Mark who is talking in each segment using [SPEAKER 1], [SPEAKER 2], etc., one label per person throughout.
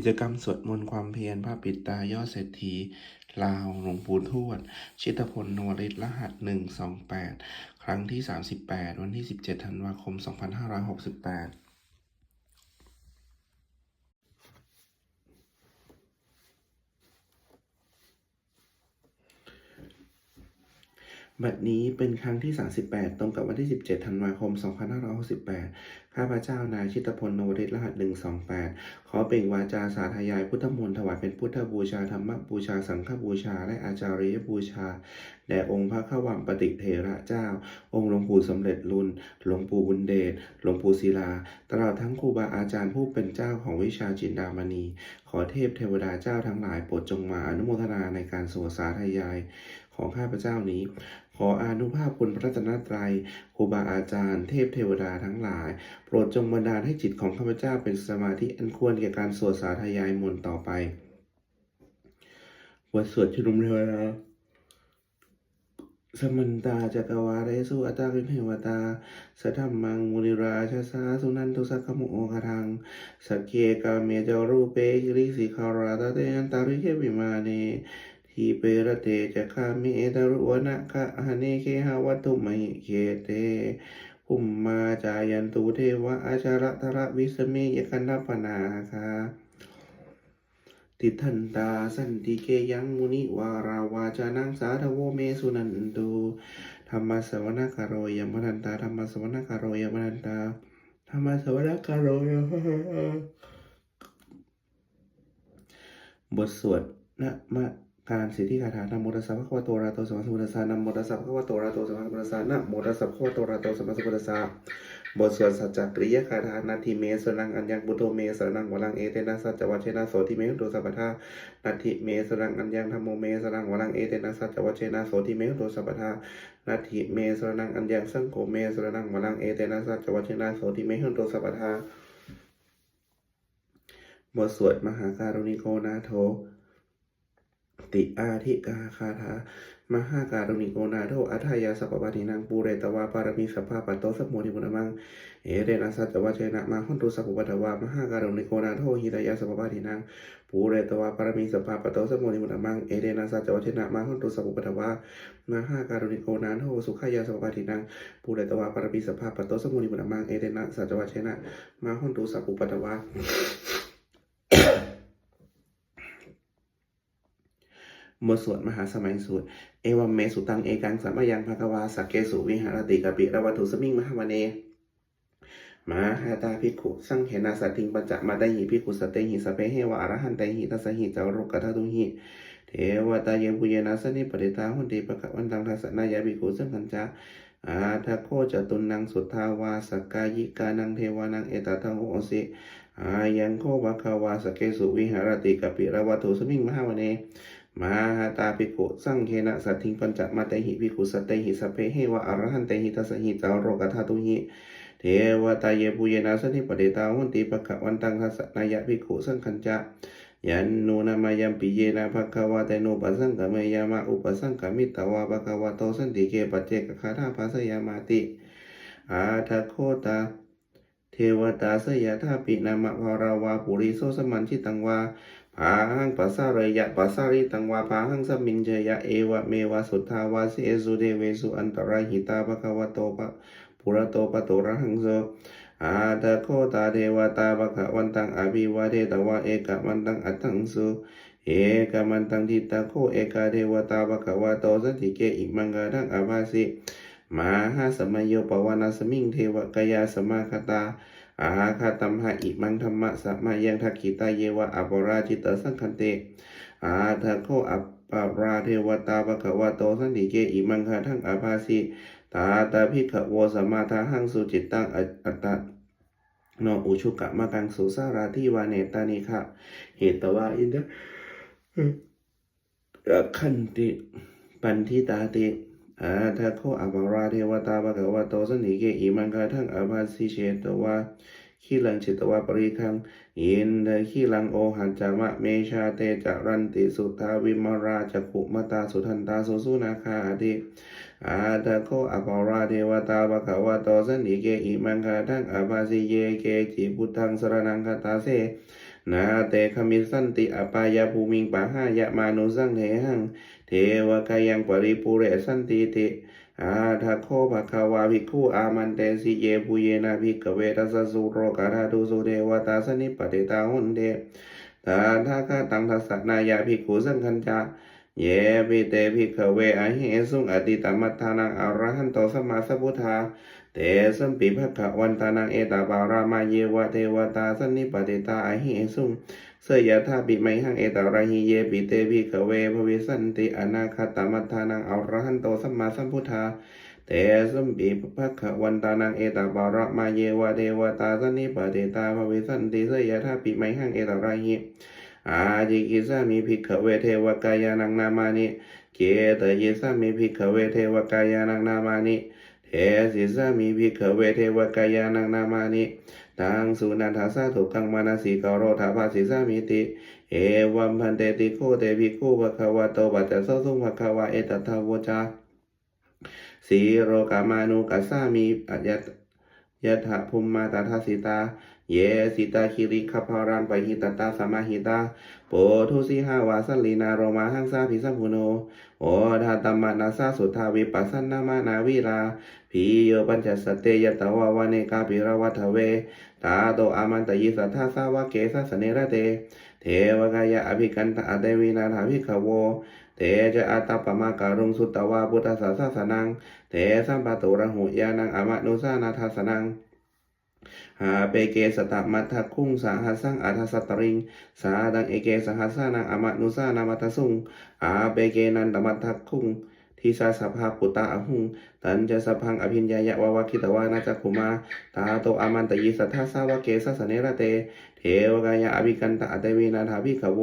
[SPEAKER 1] กิจกรรมสวดมนต์ความเพียรพระปิดตายอดเศรษฐี ลาวหลวงปู่ทวด ชิตพลนวริศรหัส 128 ครั้งที่ 38 วันที่ 17 ธันวาคม 2568 บัดนี้เป็นครั้งที่ 38 ตรงกับวันที่ 17 ธันวาคม 2568 ข้าพเจ้านายชิตพลโนริศรหัส 128 ขอเปล่งวาจาสาธยายพุทธมนต์ถวายเป็นพุทธบูชา ธรรมบูชา สังฆบูชา และอาจาริยบูชา แด่องค์พระขวังปฏิเถระเจ้า องค์หลวงปู่สำเร็จรุนหลวงปู่บุญเดช หลวงปู่ศิลา ตลอดทั้งครูบาอาจารย์ผู้เป็นเจ้าของวิชาจินดามณี ขอเทพเทวดาเจ้าทั้งหลายโปรดจงมาอนุโมทนาในการสวดสาธยาย ของข้าพเจ้านี้ ขออานุภาพคุณพระรัตนตรัยครูบาอาจารย์เทพเทวดาทั้งหลาย โปรดจงบันดาลให้จิตของข้าพเจ้าเป็นสมาธิอันควรแก่การสวดสาธยายมนต์ต่อไปบทสวดชุมนุมเทวดาสมันตาจักรวาเรสุอัตาวิเทวตาสัทธมมังมุนิราชาสาสุนันทุสักขมุโอคทังสักเกกาเมจารูเปหิริสิคาราตเตอันตาริเควิมาเน ทีเปรเตจะคามิเอตรุวนะคะหเนเคหาวัตุมหิเคเตภุมมาจายันตุเทวะอาชาระทระวิสเมยกันทัปนาคาติทันตาสันติเกยังมุนิวาราวาจานังสาธโวเมสุนันตุธรรมสวนคารโยมนันตาธรรมสวนคารโยมนันตาธรรมสวนคารโรยบทสวดนะมะ การสิทธิคาถานะโมตัสสะภะคะวะโตอะระหะโตสัมมาสัมพุทธัสสะนะโมตัสสะภะคะวะโตอะระหะโตสัมมาสัมพุทธัสสะนะโมตัสสะภะคะวะโตอะระหะโตสัมมาสัมพุทธัสสะบทสวดสัจจกริยคาถานาทิเมสรังอัญญังบุโตเมสรังวรังเอเตนะสัจวัชเชนะโสทิเมหุโตสัพพทานาทิเมสรังอัญญังธัมโมเมสรังวรังเอเตนะสัจวัชเชนะโสทิเมหุโตสัพพทานาทิเมสรังอัญญังสังโฆเมสรังวรังเอเตนะสัจวัชเชนะโสทิเมหุโตสัพพทาบทสวดมหาการุณิโกนาโท ติอาทิกาคาถามหาการุณิโกนาโทอัทายาสัพพปาทินังปูเรตวาปารมีสัพพะปัตโตสัพโมทิมุนมัง เอเรนะสัจวัชเชนะมาหุนตุสัพพปัตวามหาการุณิโกนาโทหิตายาสัพพปาทินังปูเรตวาปารมีสัพพะปัตโตสัพโมทิมุนมัง เอเรนะสัจวัชเชนะมาหุนตุสัพพปัตวามหาการุณิโกนาโทสุขายาสัพพปาทินังปูเรตวาปารมีสัพพะปัตโตสัพโมทิมุนมัง เอเรนะสัจวัชเชนะมาหุนตุสัพพปัตวา บทสวดมหาสมัยสูตร เอวัมเมสุตังเอกังสัมมายังภควาสักเกสุวิหารติกปิระวัตุสมิงมหาวเนมาหาตาภิขุสังเขนาสัตถิงปัญจมาไดหิภิขุสเตหิสเพเฮวะอรหันตหิทัสหิจารุกขทัตุหิเทวตาเยปุเยนาสนิปริตาหุนติปะกะวันตังทัสนายาภิขุสังคัญจาอาทะโคจตุนังสุทธาวาสกายิกานังเทวานังเอตทังโอสิอายังโควะคาวาสเกสุวิหารติกปิระวัตุสมิงมหาวเน มหาตาภิกขุสังเคนะสัตถิงปัญจมาเตหิภิกขุสัตเตหิสัพเพเหวะอรหันเตหิทัสหิจารโรกธาตุหิเทวตาเยปุเยนาสนิปเดตาหุนติปะกะวันตังทัสสนายะภิกขุสังคัญจะยันนูนามายัมปิเยนะภะคะวะเตโนปัสสังกะเมยามะอุปสังกะมิตวาภะคะวะโตสันติเกปัจเจกคาถาภาสยามาติอาทะโคตาเทวตาสยะทาปินามะภาราวาปุริโสสมันชิตังวา ภาหังปัสสะเรยะปัสสะริตังวาภาหังสมิงเจยะเอวะเมวะสุทธาวาสิเอสุเดเวสุอันตรายหิตาภควโตปะปุระโตปะโตระหังโสอาตะโคตาเทวตาภควันตังอภิวาเทตวะเอกะมันตังอัตถังสุเอกะมันตังทิตาโคเอกาเทวตาภควโตสันติเกอิมังกะทังอาภาสิมหาสมัยโยปวานาสมิงเทวกายาสมาคตา อาหาคาตัมหะอิมังธรรมะสัมมายังทักขิตาเยวะอัปราจิตตสังคันเตอาทะโคอัปปาราเทวตาภควะโตสันติเกอิมังคาทั้งอาภาสิตาตาภิกขโวสัมมาทาหังสุจิตตังอัตตะโนอุชุกะมากังสุสาราทิวาเนตานิคะเหตวาอินทะขันติปันทิตาติ อาทะโคอัปปาราเทวตาภควโตสันติเกอิมังคาทั้งอาภาสิเชตวาขีลังจิตวาปริคังอินเดขีลังโอหันจามะเมชาเตจารันติสุทาวิมราจักขุมตาสุทันตาสุสุนาคาติอาตะโคอภาราเทวตาภควโตสันติเกอิมังคาทั้งอาภาสิเยเกจิพุทธังสรนังคาตาเส นาเตคมิสันติอปายาภูมิงปะหายะมานุสังเทหัง เทวกายังปริปุเรสันติติอาทาโคภะคะวาภิกขุอามันเตสิเยปุเยนะภิกขเวทัสสุโรกาธาตุสุเทวตาสนิปติตาหุนเทตาทาคาตังทัสสนายาภิกขุสังคัญจาเยปิเตภิกขเวอหิสุงอติตมัตทานังอรหันโตสมมาสัพพุทธา เตสัมปิภะคะวันตานังเอตาบารามาเยวะเทวตาสันนิปติตาอหิสุงเสยธาปิไมหังเอตาราหิเยปิเตภิกขเวภวิสันติอนาคตมัทธานังอรหันโตสัมมาสัมพุทธาเตสัมปิภะคะวันตานังเอตาบารามาเยวะเทวตาสันนิปติตาภวิสันติเสยธาปิไมหังเอตาราหิอาจิกิสามิภิกขเวเทวกายานังนามานิเกตยิสามิภิกขเวเทวกายานังนามานิ เฮสิสามีภิกขเวเทวกายานังนามานิตังสุนันทาสาถูกังมานาสีกโรธาภาสิสามิติ เอวัมพันเตติโคเตภิกขุภะคะวะโตปัจจโสสุภะคะวะเอตตาวจาสีโรกามานุกัสสามีอัจยตยะถะภูมิมาตาทาสิตา เยสิตาคิริคพารังปหิตตาสมาหิตาโปทุสิหาวาสลีนาโรมาหังสาภิสัมพุโน โอทาตมานาสาสุทาวิปัสสนามานาวิราพีโยปัญจสเตยตวาวเนกาปิรวัฏเว ตาโตอามันตยิสัทธาสาวะเกสสเนระเต เทวกายะอภิกันตะเตวินาถาภิกขโวเตจะอัตตปมาการุงสุตตวาพุทธสาสนัง เตสัมปะตุระหุยานังอมนุสานาทัสนัง หาเปเกสตมัทคุงสาหัสสังอัทสตริง สาดังเอเกสหัสสานังอมนุสานามัทสุงอาเปเกนันตมัทคุงทิสาสภาปุตตาอหุงตันจะสพังอภิญญายะวาวคิตวานาจักขุมาตาโตอามันตยิสัทธาสาวเกสัสเนระเต เทวกายะอภิกันตะเตวินาถาภิกขโว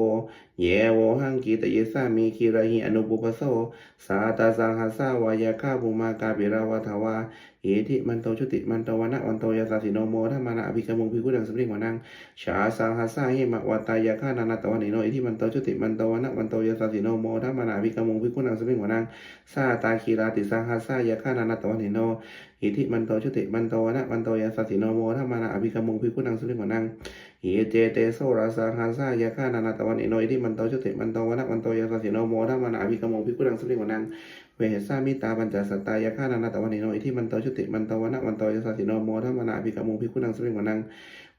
[SPEAKER 1] เยโวหังกีตยิสามีคิระหิอนุปุปโส สาตาสังหัสาวายาคาภูมากาปิราวทาวาอิทิมันโตชุติมันโตวนะวันโตยาสาสิโนโมธรรมานะอภิกมุงพิกุดังสมริงวานังชาสังหัสาหิมะวัตายาคานานาตวันิโนอิทิมันโตชุติมันโตวนะวันโตยาสาสิโนโมธรรมานะอภิกมุงพิกุดังสมริงวานังซาตาคีราติสังหัสสายาคานานาตวันนิโนอิทิมันโตชุติมันโตวนะวันโตยาสาสิโนโมธรรมานะอภิกรมุงพิกุดังสมริงวานังหิเจเตโสราสังหัสสายาคานานาตวันนิโนอิทิมันโตชุติมันโตวนะวันโตยาสาสิโนโมธรรมานะอภิกรมุงพิกุดังสมริงวานังเวเหสามิตาปัญจสัตตายาคานานาตวันนิโนอิทิมันโตชุติมันโตวนะวันโตยาสาสิโนโมธรรมานะอภิกรมุงพิกุดังสมริงวานัง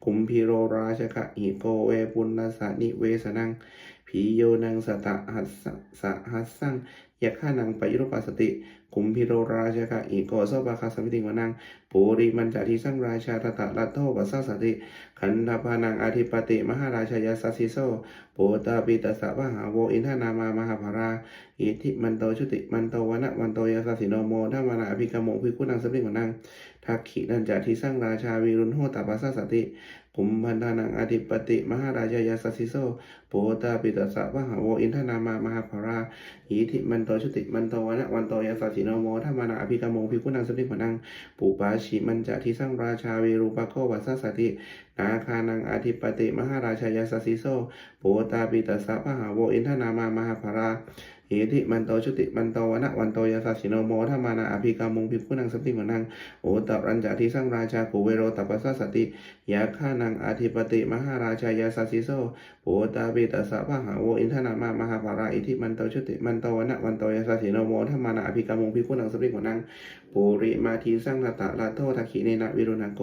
[SPEAKER 1] คุมพีโรราชกะหิโกเวปุณณสานิเวสนัง ผีโยนังสตะหัสสะหัสสังยะขานังปยุรปัสติคุมพีโรราชกะหิโกโสปะคาสมิติวนังปูริมันจาทิสังราชาตตะลัตโตปัสสะสติขันธพานังอธิปติมหาราชยาสัสสิโสโปตาปิตสสะวหาโวอินทนามามหาภาราอิทิมันโตชุติมันโตวนะวันโตยาสสิโนโมทัมมานาอภิกโมภิกุนังสมริวนังทักขินันจาทิสังราชาวิรุณโหตปัสสะสติ กุมพันธานังอธิปติ มหาราชยาสัสสิโสโปตาปิตสสะวะหาโวอินทนามามหาภราอิทิมันโตชุติมันโตวนะวันโตยาสสิโนโมทัมมานาอภิกรโมภิกุนังสมริวนังปุปาชิมันจาทิสังราชาวิรูปะโควัสสสตินาคานังอธิปติ มหาราชยาสัสสิโสโปตาปิตสสะวะหาโวอินทนามามหาภรา หิทิมันโตชุติมันโตวนะวันโตยาสสิโนโมธามานาอภิกรรมุงพิพุนังสัมติมนังโอตรัญจาทิสังราชาภูเวโรตัปสสสติยาฆานังอธิปติมหาราชายาสัสสิโสโปตาปิตัสสะพะหาโวอินทนามามหาภาราอิทิมันโตชุติมันโตวนะวันโตยาสสิโนโมธามานาอภิกรรมุงพิพุนังสัมติมนัง ปุริมาทีสังตตะละโททักขิเนนะวิรุณโก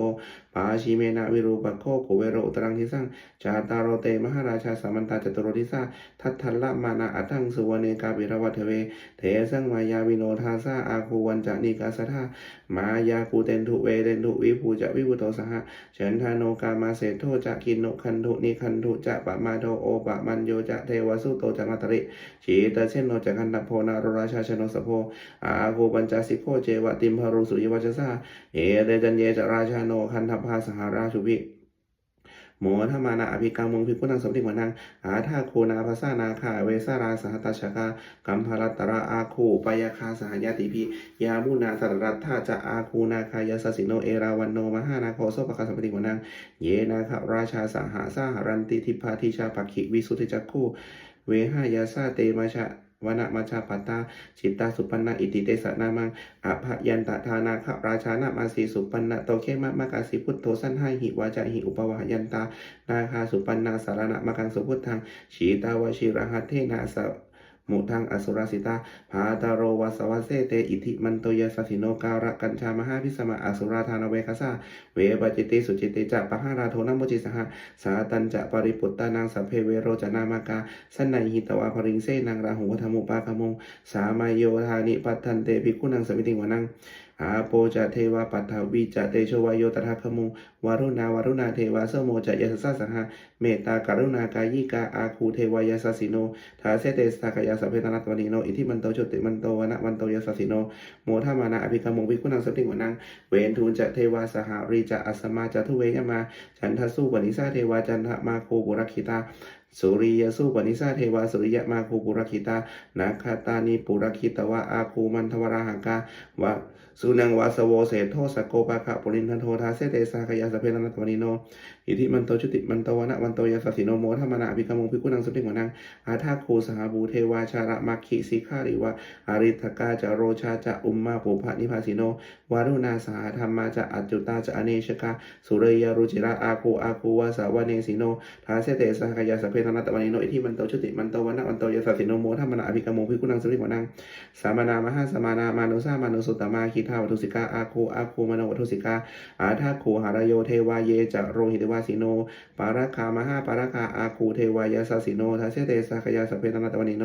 [SPEAKER 1] ปาชิเมนะวิรูปโคโกเวโรอุตรังทิสังจาตารโรเตมหาราชาสัมมันตาจตุโรทิสาทัตทัลละมานาอัตังสุวรรณกาปิรวัตเวเถสังมายาวิโนทาซาอาคูวันจานิกาสทามายาคูเตนทุเวเตนทุวิภูจะวิภูโตสหะเฉินทานโนกามาเสโทจะกินโนคันทุนิคันทุจะปะมาโทโอปะมันโยจะเทวสุโตจะมัตริชีตเชนโนจะคันตโพนารราชาชนสโพอาคูปัญจสิโคเจวติมพารุสุริวัชสาเอเตจันเยจราชาโนคันทพาสหาราชุวิโมธมานาอภิกรรมมงพิกุณังสมติวนังอาทาโคนาภาษานาคาเวสาราสหัตชกากัมภรัตตระอาคูปยาคาสหายาติพิยามุนาสรรัตถาจะอาคูนาคายาสสิโนเอราวันโนมหานาโคโสปะคาสมติวนังเยนาคราชาสหาสาหรันติทิพาทิชาปักขิวิสุทธิจักคูเวหายาซาเตมาชะ วนะมาชาปัตตาชิตตาสุปันนาอิติเตสะนามังอภยันตทานาคราชานามาสีสุปันนาโตเคมะมะกาสีพุทโธสันให้หิวาจาหิอุปวายันตานาคาสุปันนาสารณะมะกังสุพุทธังชีตาวชิระหัตเทนาสะ มุทังอสุรสิตาพาตาโรวาสวาเสเตอิทิมันโตยสสิโนการะกัญชามหาพิสมะอสุราธานเวคสาเวปจิตติสุจิตติจะปะหาราโทนมุจิสหะสาตันจะปริปุตตานังสัพเพเวโรจนามากาสันนัยหิตวาภริงเสนังราหุวัฒมุปาคมงสามายโยธานิปัตทันเตภิกุนังสมิติงวนัง อาโปจะเทวาปัทถวิจะเตโชวายโยตถาคมุวารุณาวารุณาเทวาสโมจะยสสะสังหะเมตตากรุณากายิกาอาคูเทวายาสสิโนทาเสเตสตากายาสพเพตนัตวนิโนอิทิมันโตโชติมันโตวนะมันโตยสสิโนโมทามานาอภิกรมงภิกขุนังสติงวนังเวนทูลจะเทวาสหารีจะอัสมาจะทุเวยมา ฉันทสุปนิสาเทวาจันทมาโคบุรักขิตา สุริยสุปนิสาเทวาสุริยมาโคปุรักขิตานาคาตานิปุรคิตวะอาคูมันทวราหังกาวะสุนังวาสโวเศโทสโกปะคะปุรินทันโททาเสเตสาขยาสเพนันตวนิโน อิทิมันโตชุติมันโตวนะวันโตยาสสิโนโมธรรมนาภิกรมงพิกุนังสุติงวนังอาทาคูสหบูเทวาชาระมัคคิสิขาริวะอาริทกาจะโรชาจะอุมมาปุพะนิพาสิโนวารุณาสาธรรมาจะอัจจุตาจะอเนชกาสุเรยรุจิระอาคูอาคูวาสาวเนสิโนทาเสเตสาขยาสเพนันตวนิโนอิทิมันโตชุติมันโตวันะวันโตยาสสิโนโมธรรมนาอภิกรมงพิกุนังสุติงวนังสามานามหาสมานามานุสามานุสุตมาคีทาวัตุสิกาอาคูอาคูมโนวัตุสิกาอาทาคูหารโยเทวาเยจะโรหิตวาสิโนปาราคามหาปาราคาอาคูเทวายาสสิโนทัสเสตสาขยาสเพตนาตวนิโน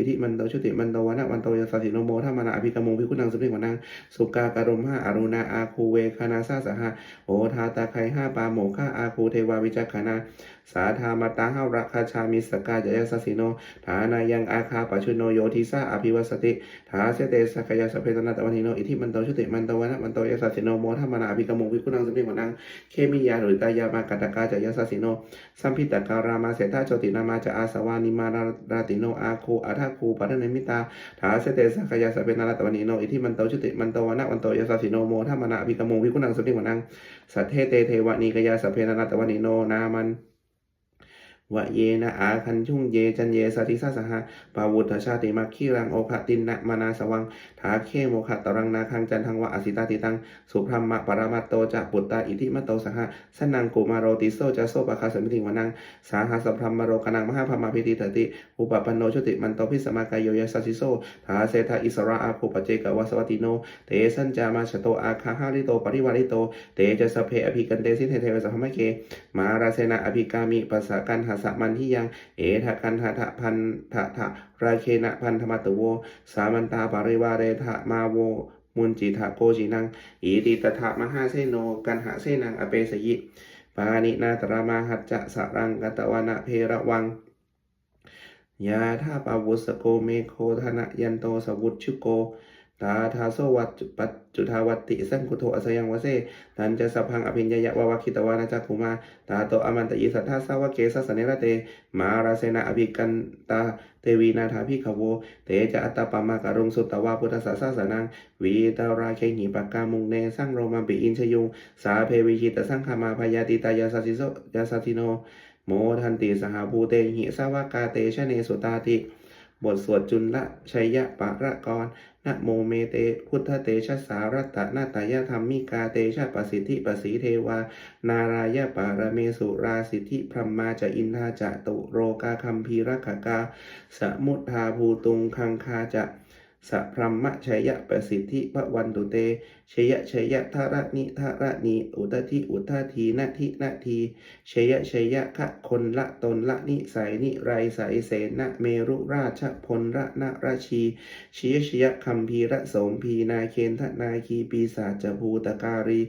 [SPEAKER 1] อิทิมันโตชุติมันโตวนะวันโตยาสสิโนโมธรรมนาอภิกรมงพิกุนังสุติวนังสุกาการมหาอรุณาอาคูเวคานาสาสหะโอทาตาไคห้าปาโมฆาอาคูเทวาวิจักขานาสาธามตาห้ารักคาชามิสกายายาสสิโนฐานายังอาคาปชุโนโยทิสาอภิวัสติทาเสเตสักยาสเพตนาตวันิโนอิทิมันโตชุติมันโตวนะมันโตยาสสิโนโมธรรมนาอภิกรมงพิกุนังสุติวนังเคมิยาหรือตายามากาตกาจายาสสิโนสัมพิตการามาเสตาโจตินามาจะอาสวานิมาราราติโนอาคูอาทาคูปัทเนมิตาถาเสเตสักยาสเปนาลตวันีโนอิทิมันโตชุติมันโตวนะวันโตยาสสิโนโมธรรมนาวิกมงวิกุนังสุติวนังสัทเทเตเทวานีกยาสเพนาลตวันีโนนามัน วะเยนะอาคันชุ่งเยจันเยสติสาสหะปาวุฒชาติมัคคีรังโอภตินนะมานาสวังถาเคโมขะตรังนาคังจันทังวะอสิตาติตังสุพรหมะปรมัตโตจะปุตตาอิทิมตโตสหะสนังกุมารโรติโซจะโซปะคาสมิติวนังสาหัสพรมโรกนังมหาพมาพิติตติอุปปันโนชุติมันโตพิสมากายโยยัสสสิโซถาเสทาอิสระอาภูปเจกวสวัติโนเตสัญจามาชโตอาคาหาริโตปริวาริโตเตจะสเพอภิกันเตสิเทเทวสัพพมะเกมาราเสนาอภิกามิปัสสะกันหสะมันที่ยัง เอทะกันทะทะพันทะทะราเคนะพันธมัตโว สามันตาปริวาเรทะมาโว มุนจิทะโกจินัง อีติตถะมหาเสโน กันหะเสนังอเปสยิปานินาตรามาหัจจะสรังกตวนะเพระวังยาธาปาวุสโกเมโคธนะยันโตสวุตชุโก ตาทาโสวัจปัจจุทาวัติสังคุโทอสยังวเสตันจะสัพพังอภิญญยวาวาคิตวานาจักขุมาตาโตอมันตยิสัทธาสาวกเกสสเนระเต มาราเสนาอภิกันตาเทวีนาถาพิขโว เตจะอัตตปามาการุงสุตตวาพุทธสาสสนังวีตาราเคหิปากกามุงเนสังโรมาปิอินชยุงสาเพวิชิตสังขามาพยาติตายาสัสิโสยาสัสสิโน โมทันติสหภูเตหิสาวกาเตชะเนสุตาติ บทสวดจุลละชัยยะปะระกรนะโมเมเต พุทธเตชะสารัตตนาตายะธรรมิกาเตชะปสิทธิปสีเทวา นารายะปารเมสุราสิทธิพรหมาจะอินทาจะตุโรกาคัมพีรักขกา สมุทธาภูตุงคังคาจะ สัพพรหมชัยยะประสิทธิพระวันตุเตชยะชยะทาระนิทาระนีอุตทิอุททีนาทินาทีชยะชยะคะคนละตนละนิสัยนิไรสายเสนะเมรุราชพลระนาราชีชยชยะคัมพีระสมพีนาเคนทนาคีปีศาจภูตการี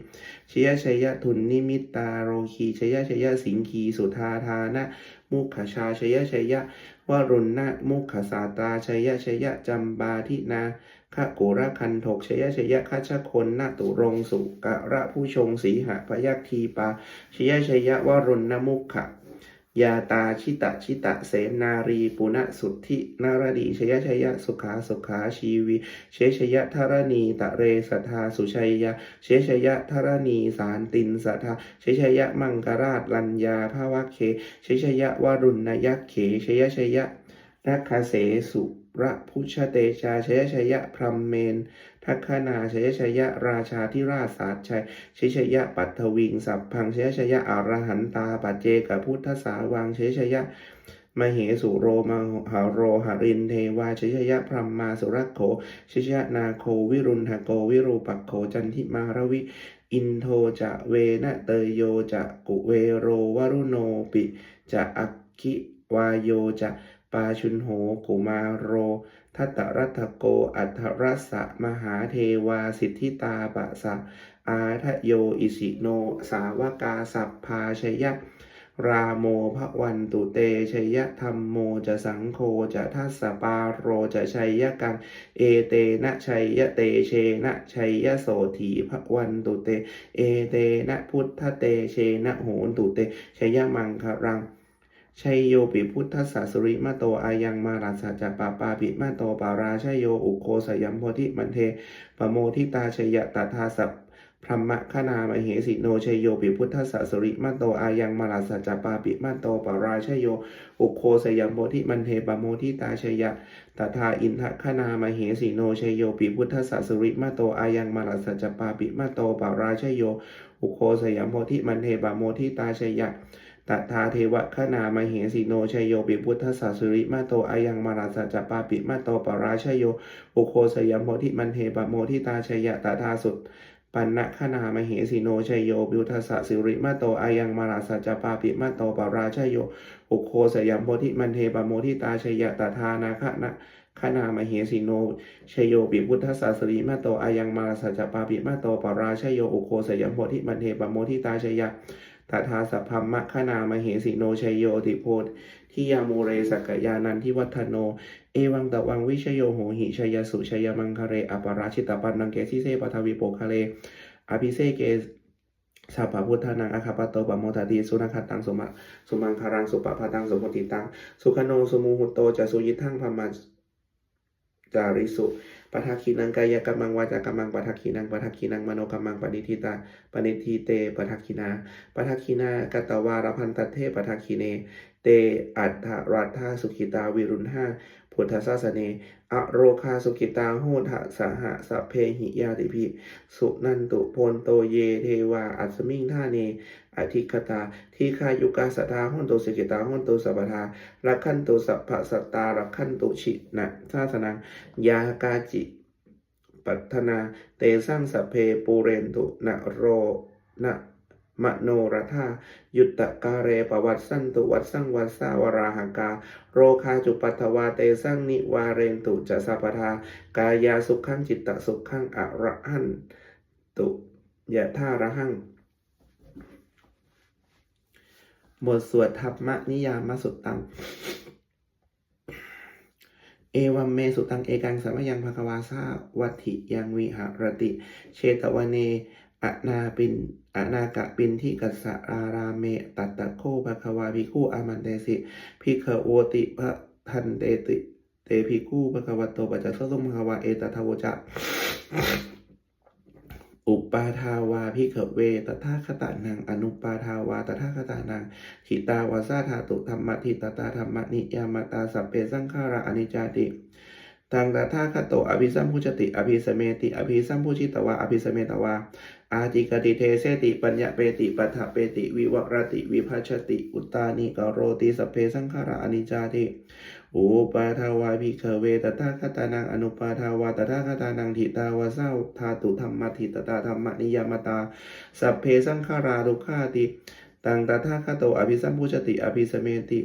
[SPEAKER 1] ชยชยะทุนนิมิตตาโรคีชยะชยะสิงคีสุธาทานะมุขชาชยะชยะ วรุณนะมุขสาตาชยะชยะจัมบาทินาขะโกระคันถกชยะชยะคัชคนนาตุรงสุกะระผู้ชงสีหะพยักทีปาชยะชยะวรุณนมุขะ ยาตาชิตะชิตะเสนารี ปุณสุทธินารดีชยชยะสุขาสุขาชีวี เชชยะธรณีตะเรสทาสุชัยยะ เชชยะธรณีสารตินสทาเชชยะมังกราชลัญญาภาวะเค เชยชยะวรุณยักเขชยชยะทักคาเสสุระพุชเตชาเชยชยะพรหมเมน ทักขนาชยชยะราชาธิราชสาชัยชยชยะปัทวิง สัพพังชยชยะอรหันตาปัจเจกพุทธสาวังชยชยะมเหสุโรมหาโรหรินเทวาชยชยะพรหมมาสุรักโขชยชยะนาโควิรุณหโกวิรูปัโขจันทิมารวิ อินโทจะเวนะเตยโยจะกุเวโรวรุโนปิจะอักขิวายโยจะปาชุนโหกุมาโร ทัตตรัตโก อัทรัสะมหาเทวาสิทธิตาปะสะ อาทะโยอิสิโน สาวกาสัพพาชยะ ราโมภวันตุเตชยะธรรมโมจะสังโฆจะทัสปาโรจะชัยยกังเอเตนะชัยยะเตเชนะชัยยโสถีภวันตุเต เอเตนะพุทธเตเชนะโหนตุเตชัยมังครัง ชัยโยปิพุทธสสริมาโตอายังมาราสจะปาปาปิมาโตปาราชัยโยอุโคสยัมโพธิมันเทปโมทิตาชยตถาสัพพรหมคณามเหสิโนชัยโยปิพุทธสสริมาโตอายังมาราสาจปาปิมาโตปาราชัยโยอุโคสยัมโพธิมันเทปโมทิตาชยตถาอินทคณามเหสีโนชัยโยปิพุทธสสริมาโตอายังมาราสาจปาปิมาโตปาราชัยโย อุโคสยามโพธิมันเทปโมทิตาชยะ ตถาเทวะขนามเหสีโนชยโยปิพุทธศาสุริมาโตอายังมาราสจปาปิมาโตปราชยโยอุโคสยามโพธิมันเทปโมทิตาชยะตถาสุดปันนะขนามเหสีโนชยโยปิพุทธศาสุริมาโตอายังมาราสจปาปิมาโตปราชยโยอุโคสยามโพธิมันเทปโมทิตาชยะตถานาคะนะขนามเหสีโนชยโยปิพุทธศาสริมาโตอายังมาสัจจปาปิมาโตปราชยโยอุโคสยมโพธิมันเทปโมทิตาชยะ ตถาสัพพมมะขนามเหสีโนชยโยติโพธที่ยามูเรสกยานันทิวัฒโน เอวังตะวังวิชโยโหหิชยสุชยมังคะเรอปราชิตปันนังเกสิเสปทวิโปคะเล อภิเสเกสัพพพุทธานังอาคาปโตปะโมทติสุนัคตังสุมาสุมังคารังสุปะพาตังสุปติตัง สุขโนสุมูหุโตจะสุยิทังพมมาจาริสุ ปทักขีนังกายกรรมังวาจากรรมังปทักขีนังปทักขีนังมโนกรรมังปณิทิตาปณิทิเตปทักขีนาปทักขีนากัตตวารพันตเทปทักขีเน เตอัฏฐรัตาสุขิตาวิรุณห้าพุทธศาสเนอโรคาสุขิตาโหทะสหะสพเพหิยาติพิสุนันตุโพนโตเยเทวา อัสมิงท่าเน อธิคตา ทีคายุกาสตาโหนตุสุขิตาโหนตุสัพทารักขันตุสัพพสัตตารักขันตุชินะทาสนังยากาจิ ปัฒนา เตสังสพเพปูเรนตุนะโรนะ มโนรธายุตตะกาเรปวัตสันตุวัตสังวัสสาวราหกา โรคาจุปัทวาเตสังนิวาเรนตุจะสัพทากายาสุขังจิตตะสุขังอระหันตุยะท่าระหังบทสวดธรรมนิยามสุตตัง เอวัมเมสุตังเอกังสัมยังภควาสาวัติยังวิหรติ เชตวเนอนาปิน อนากะปินที่กัสสะอาราเมตัตตะโคภควาภิกขุอามันเตสิพิกขโวติพระทันเตติเตภิกขุภควโตปัจจสสมภควาเอตทาวจะอุปาทาวาพิกขเวตถาคตานังอนุปาทาวาตถาคตานังทิตาวาสาธาตุธรรมทิตตาธรรมนิยามตาสัพเพสังขาราอนิจจาติตังตถาคโตอภิสัมพุชติอภิสเมติอภิสัมพุชิตวาอภิสเมตวา อาติกติเทเสติปัญญาเปติปัฏฐเปติ วิวรติวิภัชติ อุตตานิกโรติสเพสังขาราอนิจจาติอุปาทาวาภิกขเวตถาคตานังอนุปาทาวาตถาคตานังทิตาวาสาธาตุธรรมทิตตาธรรมนิยมตาสัพเพสังขาราทุกขาติ ตังตถาคโตอภิสัมพุชติอภิสเมติ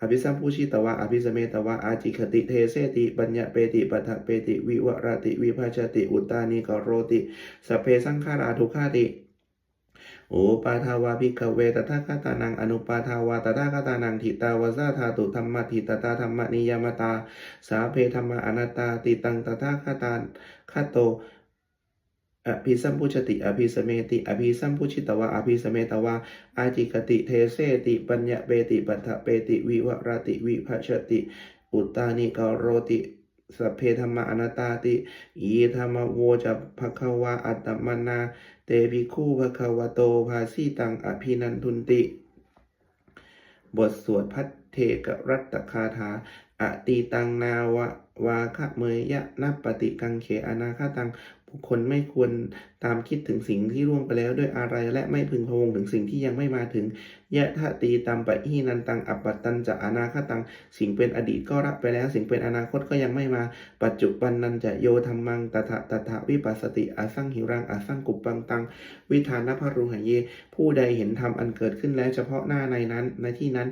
[SPEAKER 1] อภิสัมพุชิตวะ อภิสเมตวะ อาจิคติเทเสติ ปัญญเปติปัฏฐเปติวิวรติ วิภัชติ อุตตานิกโรติ สเพสังขาราทุกขาติโอปาทาวาภิกขเวตถาคตานังอนุปาทาวาตถาคตานังทิตาวาสาธาตุธรรมทิตตาธรรมนิยมตา สาเพธรรมอนัตตาติตังตถาคตานคโต อภิสัมพุชติ อภิสเมติ อภิสัมพุชิตวะ อภิสเมตวะ อาจิกติ เทเสติ ปัญญาเปติ ปัฏฐเปติ วิวรติ วิภัชติ อุตตานิกโรติสัพเพธรรมอนัตตาติอีธรรมโวจะภควาอัตมนา เตภิกขุภควโตภาสีตังอภินันทุนติ บทสวดพัตเทกรัตตคาถาอตีตังนาวะวาคะเมยยะนัปปฏิกังเขอนาคตัง บุคคลไม่ควรตามคิดถึงสิ่งที่ล่วงไปแล้วด้วยอะไรและไม่พึงพะวงถึงสิ่งที่ยังไม่มาถึง ยะทะตีตัมปะหีนันตังอัปปตตันจะอนาคตัง สิ่งเป็นอดีตก็รับไปแล้ว สิ่งเป็นอนาคตก็ยังไม่มา ปัจจุบันนันจะโยธรรมังตถะตถะวิปัสสติอาสังหิรังอาสังกุปปังตัง วิธานพรุหเย ผู้ใดเห็นธรรมอันเกิดขึ้นแล้วเฉพาะหน้าในนั้น ในที่นั้น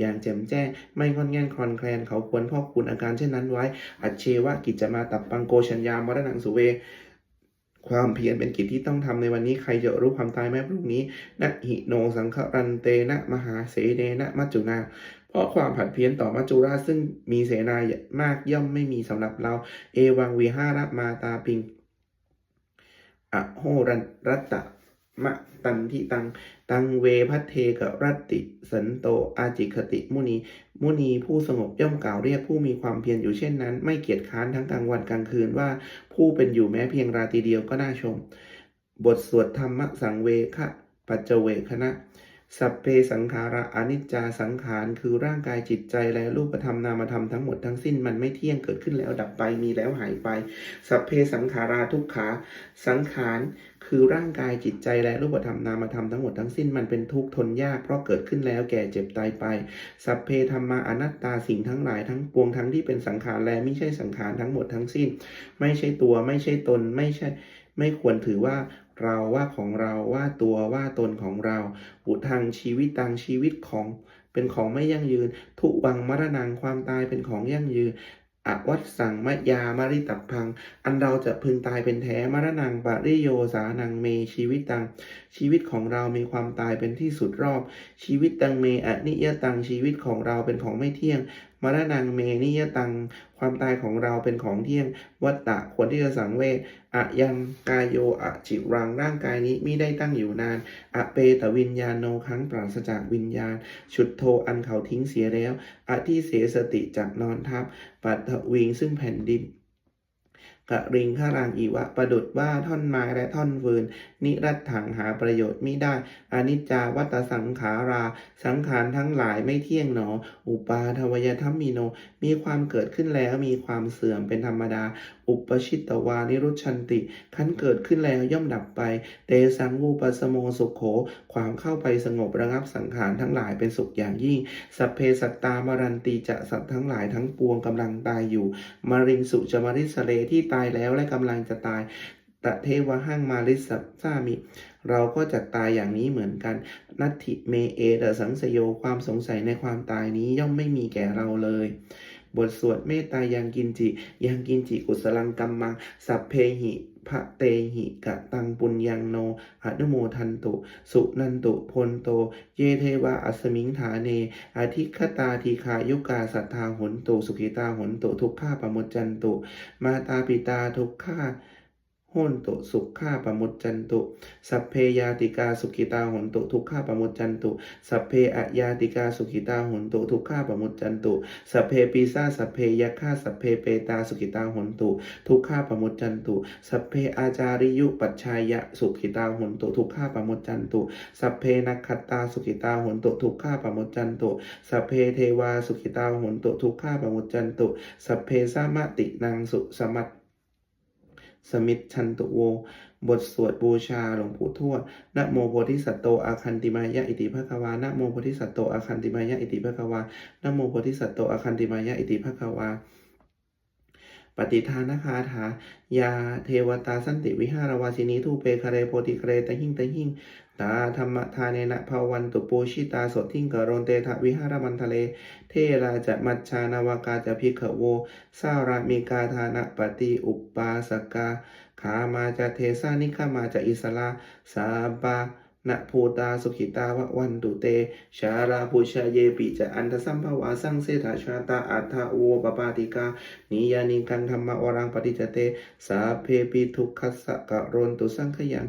[SPEAKER 1] อย่างแจ่มแจ้ง ไม่งอนแง่นคลอนแคลนเขาควรพอกคุณอาการเช่นนั้นไว้ อัจเชวะกิจจะมาตับปังโกชัญญามรณังสุเว ความเพียรเป็นกิจที่ต้องทำในวันนี้ใครจะรู้ความตายแม้พรุ่งนี้นะหิโนสังครันเตนะมหาเสเดนะมัจจุนาเพราะความผัดเพี้ยนต่อมัจจุราชซึ่งมีเสนามากย่อมไม่มีสำหรับเรา เอวังวีห้าระมาตาปิงอโหรันรัตตะมะตันทิตัง ตังเวพัทเทกรัตติ สันโตอาจิคติมุนี มุนีผู้สงบย่อมกล่าวเรียกผู้มีความเพียรอยู่เช่นนั้น ไม่เกียจค้านทั้งกลางวันกลางคืนว่าผู้เป็นอยู่แม้เพียงราตรีเดียวก็น่าชม บทสวดธรรมสังเวคะปัจเจเวคณะ สัพเพสังขาระอนิจจาสังขารคือร่างกายจิตใจและรูปธรรมนามธรรมทั้งหมดทั้งสิ้นมันไม่เที่ยงเกิดขึ้นแล้วดับไปมีแล้วหายไป สัพเพสังขาราทุกขาสังขารคือร่างกายจิตใจและรูปธรรมนามธรรมทั้งหมดทั้งสิ้นมันเป็นทุกข์ทนยากเพราะเกิดขึ้นแล้วแก่เจ็บตายไป สัพเพธรรมาอนัตตาสิ่งทั้งหลายทั้งปวงทั้งที่เป็นสังขารและไม่ใช่สังขารทั้งหมดทั้งสิ้น ไม่ใช่ตัวไม่ใช่ตนไม่ใช่ไม่ควรถือว่า เราว่าของเราว่าตัวว่าตนของเราบุทางชีวิตตังชีวิตของเป็นของไม่ยั่งยืน ทุวังมรณังความตายเป็นของยั่งยืนอวัตสังมยามาริตับพัง อันเราจะพึงตายเป็นแท้มรณังปริโยสานังเมชีวิตตัง ชีวิตของเรามีความตายเป็นที่สุดรอบ ชีวิตตังเมอนิยตังชีวิตของเราเป็นของไม่เที่ยง มรณังเมนิยตัง ความตายของเราเป็นของเที่ยง วัตตะควรที่จะสังเวชอะยังกายโยอะจิรังร่างกายนี้มิได้ตั้งอยู่นานอะเปตวิญญาณโนครั้งปราศจากวิญญาณ ชุดโทอันเขาทิ้งเสียแล้วอะที่เสสติจากนอนทับปัตถวิงซึ่งแผ่นดิน กะริงข้ารังอีวะ ประดุดว่าท่อนไม้และท่อนฟืนนิรัตถังหาประโยชน์ไม่ได้ อนิจจาวัตสังขารา สังขารทั้งหลายไม่เที่ยงหนอ อุปาทวยธรรมมีโน มีความเกิดขึ้นแล้วมีความเสื่อมเป็นธรรมดาอุปชิตตวานิรุชันติขันเกิดขึ้นแล้วย่อมดับไป เตสังวูปสโมสุขโข ความเข้าไปสงบระงับสังขารทั้งหลายเป็นสุขอย่างยิ่ง สัพเพสัตตามรันตีจะสัตว์ทั้งหลายทั้งปวงกำลังตายอยู่ มารินสุจมาริสเลที่ตายแล้วและกำลังจะตายตะเทวะหังมาริสัสามิ เราก็จะตายอย่างนี้เหมือนกัน นัตถิเมเอเดสังสโยความสงสัยในความตายนี้ย่อมไม่มีแก่เราเลย บทสวดเมตตายังกินจิ ยังกินจิกุศลังกัมมัง สัพเพหิพระเตหิกะตังปุญญังโนอนุโมทันตุ สุนันตุพลโต เยเทวะอัสมิงฐาเนอธิคตาทีคายุกาสัทธาหนตุ สุขิตาหนตุ ทุกข้าปมุจจันตุ มาตาปิตาทุกข้า โหนตุสุขข้าปมุจจันตุ สัพเพยาติกาสุขิตาหนตุทุกข้าปมุจจันตุ สัพเพอะยาติกาสุขิตาหนตุทุกข้าปมุจจันตุ สัพเพปีซาสัพเพยัคฆาสัพเพเปตาสุขิตาหนตุทุกข้าปมุจจันตุ สัพเพอาจาริยุปัชชายะสุขิตาหนตุทุกข้าปมุจจันตุ สัพเพนักขตาสุขิตาหนตุทุกข้าปมุจจันตุ สัพเพเทวาสุขิตาหนตุทุกข้าปมุจจันตุ สัพเพสามตินางสุสมัต สมิทชันตุโว บทสวดบูชาหลวงปู่ทวดนะโมโพธิสัตโตอาคันติมายะอิติภควานะโมโพธิสัตโตอาคันติมายะอิติภควานะโมโพธิสัตโตอาคันติมายะอิติภควาปฏิทานคาถายาเทวตาสันติวิหารวาสินีทูเปคาเรโพติคะเรตะหิงตะหิง ตาธรรมทานเนนะภาวันตุปูชิตาสดทิ้งกะโรนเตทวิหารมันทะเล เทราจะมัจชานาวากาจะพิขโวสารามิกาธานะปฏิอุปปาสกาขามาจะเทสานิขามาจะอิสลาสาบานะภูตาสุขิตาวะวันตุเต ชาราภูชาเยปิจะอันทสัมภวาสังเสถาชาตาอัฏฐโวปปาติกา นิยานิกันธรรมวรังปฏิจเต สาเพปิทุกขสะกะรนตุสังขยัง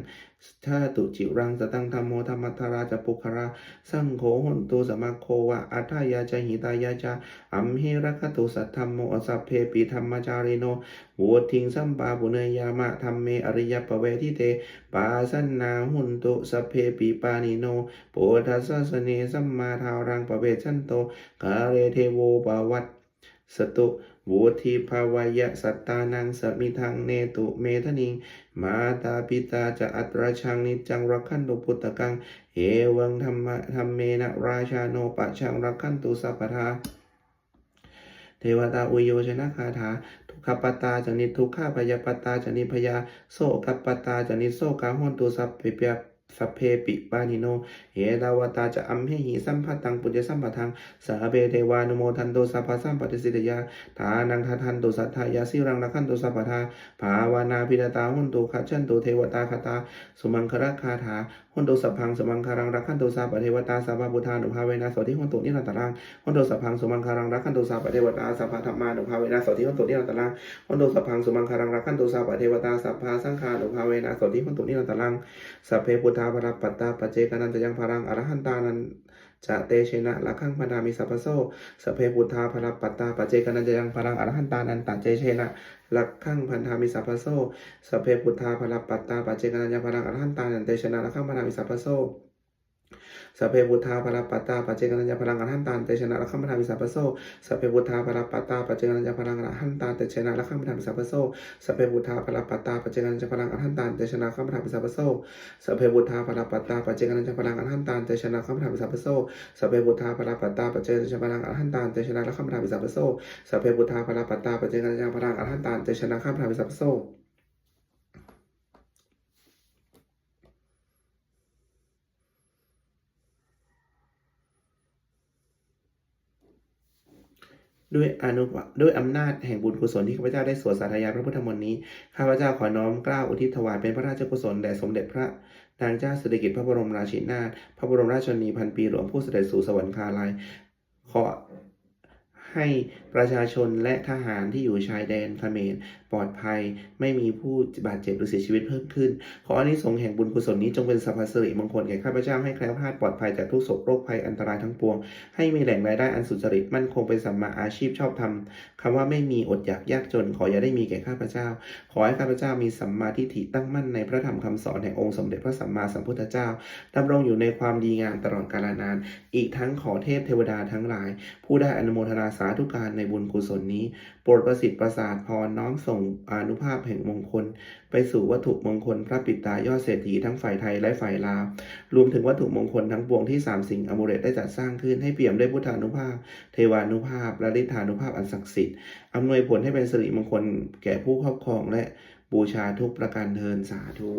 [SPEAKER 1] ชาตุจิรังสตังธรรมโมธรรมัทราจะปุครา สังโฆหนตุสมะโควะอัฏฐายาจหิตายาจาอัมหิรักตุสัทธัมโมอสัพเพปิธรรมจาริโนโวทิงสัมปาปุเนยามะธรรมเมอริยปเวทิเตปาสันนาหุนตุสัพเพปิปานิโนโพธัสสะสเนสัมมาทารังปเวชันโตกาเรเทโวปวัตสตุ วุธิภาวยะสัตตานังสมิทังเนตุเมทนิง มาตาปิตาจะอัตราชังนิจังรักขันตุพุตตะกัง เอวังธรรมะธรรมเมนะราชาโนปะชังรักขันตุสัพพทาเทวตาอุโยชนะคาถาทุกขปตตาจนิทุกขาพยาปตตาจนิพยาโสกปตาจนิโสกาหนตุสัพเพเปีย สัพเพปิปานิโน เฮตาวตาจะอัมเหหิสัมภัตังปุญญสัมปทัง สาเบเทวานุโมทันโตสัพพสัมปติสิทยาทานังทาทันโตสัทธายาสิรังนักขันโตสัพพทาภาวานาพิรตาหุนโตขัชันโตเทวตาคตา สุมังคระคาถา หุนตุสัพพังสมังคารังรักขันตุสัพพะเทวตาสัพพะพุทานุภาเวนะโสติหุนตุนิรันตรังหุนตุสัพพังสมังคารังรักขันตุสัพพะเทวตาสัพพะธรรมานุภาเวนะโสติหุนตุนิรันตรังหุนตุสัพพังสมังคารังรักขันตุสัพพะเทวตาสัพพะสังฆานุภาเวนะโสติหุนตุนิรันตรังสัพเพพุทธาภรปัตตาปเจกานันจะยังพลังอรหันตานัน จะเตเชนะละขังพนามิสัพพโซสเพปุทธาภรปัตตาปเจกนันจะยังพลังอรหันตานันตเจเชนะละขังพันธามิสัพพโซสเพปุทธาภรปัตตาปเจกนันจะยังพลังอรหันตานันเตชนะละขังพนามิสัพพโซ สัพเพพุทธาภรปัตตาปัจเจกานันจะพลังอรหันตาเตชนะละขังพนามิสัพพโสสัพเพพุทธาภรปัตตาปัจเจกานันจะพลังอรหันตาเตชนะละขังพนามิสัพพโสสัพเพพุทธาภรปัตตาปัจเจกานันจะพลังอรหันตาเตชนะขังพนามิสัพพโสสัพเพบุทธาภรปัตตาปัจเจกันัญจพลังอรหันตานเตชนะข้ามถามิสัพพโสสัพเพบุทธาภรปัตตาปัจเจกันัญจพลังอรหันตานเตชนะละข้ามถามิสัพพโสสัพเพบุทธาภรปัตตาปัจเจกันัญจพลังอรหันตานเตชนะข้ามถามิสัพพโส ด้วยอนุด้วยอำนาจแห่งบุญกุศลที่ข้าพเจ้าได้สวดสาธยายพระพุทธมนต์นี้ข้าพเจ้าขอน้อมกล้าอุทิศถวายเป็นพระราชกุศลแด่สมเด็จพระนางเจ้าสุริกิติ์พระบรมราชินีนาถพระบรมราชชนนีพันปีหลวงผู้เสด็จสู่สวรรคาลัยขอให้ ประชาชนและทหารที่อยู่ชายแดนเขมรปลอดภัย ไม่มีผู้บาดเจ็บหรือเสียชีวิตเพิ่มขึ้น ขออานิสงส์แห่งบุญกุศลนี้จงเป็นสัพพสิริมงคลแก่ข้าพเจ้าให้แคล้วคลาดปลอดภัยจากทุกโศกโรคภัยอันตรายทั้งปวง ให้มีแหล่งรายได้อันสุจริตมั่นคงเป็นสัมมาอาชีพชอบธรรมคำว่าไม่มีอดอยากยากจน ขออย่าได้มีแก่ข้าพเจ้า ขอให้ข้าพเจ้ามีสัมมาทิฏฐิตั้งมั่นในพระธรรมคำสอนแห่งองค์สมเด็จพระสัมมาสัมพุทธเจ้าดำรงอยู่ในความดีงามตลอดกาลนาน อีกทั้งขอเทพเทวดาทั้งหลาย ผู้ได้อนุโมทนาสาธุการในบุญกุศลนี้ โปรดประสิทธิ์ประสาทพรน้อมส่งอนุภาพแห่งมงคล ไปสู่วัตถุมงคลพระปิตายอดเศรษฐีทั้งฝ่ายไทยและฝ่ายลาว รวมถึงวัตถุมงคลทั้งปวงที่สามสิ่งอมูเรตได้จัดสร้างขึ้นให้เปี่ยมด้วยพุทธานุภาพ เทวานุภาพและฤทธานุภาพอันศักดิ์สิทธิ์อำนวยผลให้เป็นสิริมงคลแก่ผู้ครอบครองและบูชาทุกประการเทินสาธุ